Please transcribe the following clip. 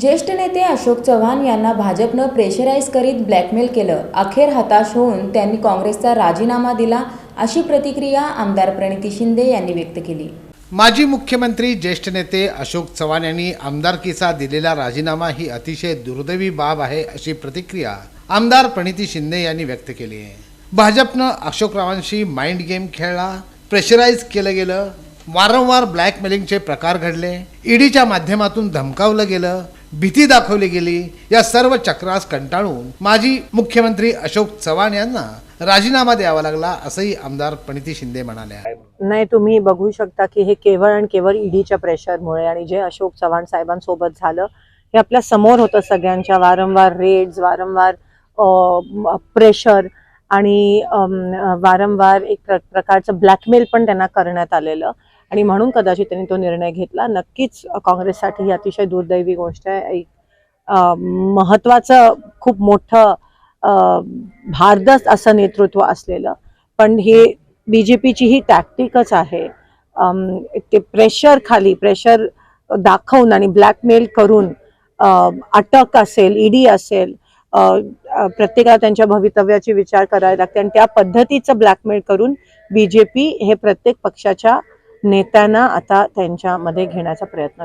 ज्येष्ठ नेते अशोक चव्हाण यांना भाजपनं प्रेशराईज करीत ब्लॅकमेल केलं. अखेर हताश होऊन त्यांनी काँग्रेसचा राजीनामा दिला अशी प्रतिक्रिया आमदार प्रणिती शिंदे यांनी व्यक्त केली. माजी मुख्यमंत्री ज्येष्ठ नेते अशोक चव्हाण यांनी आमदारकीचा दिलेला राजीनामा ही अतिशय दुर्दैवी बाब आहे अशी प्रतिक्रिया आमदार प्रणिती शिंदे यांनी व्यक्त केली आहे. भाजपनं अशोकरावांशी माइंड गेम खेळला प्रेशराईज केलं गेलं वारंवार ब्लॅकमेलिंगचे प्रकार घडले ईडीच्या माध्यमातून धमकावलं गेलं भीती दाखवली गेली. या सर्व चक्रास कंटाळून माजी मुख्यमंत्री अशोक चव्हाण यांना राजीनामा द्यावा लागला असंही आमदार प्रणिती शिंदे म्हणाल्या. नाही तुम्ही बघू शकता की हे केवळ आणि केवळ ईडीच्या प्रेशरमुळे आणि जे अशोक चव्हाण साहेबांसोबत झालं हे आपल्यासमोर होतं सगळ्यांच्या वारंवार रेड्स वारंवार प्रेशर आणि वारंवार एक प्र प्रकारचं ब्लॅकमेल पण त्यांना करण्यात आलेलं. आणि म्हणून कदाचित त्यांनी तो निर्णय घेतला. नक्कीच काँग्रेससाठी ही अतिशय दुर्दैवी गोष्ट आहे. एक महत्वाचं खूप मोठं भारदस्त असं नेतृत्व असलेलं. पण हे बी जे पीची ही टॅक्टिकच आहे ते प्रेशर खाली प्रेशर दाखवून आणि ब्लॅकमेल करून अटक असेल ईडी असेल प्रत्येकाला त्यांच्या भवितव्याची विचार करायला लागते आणि त्या पद्धतीचं ब्लॅकमेल करून बी जे पी हे प्रत्येक पक्षाच्या नेत्यांना आता त्यांच्यामध्ये घेण्याचा प्रयत्न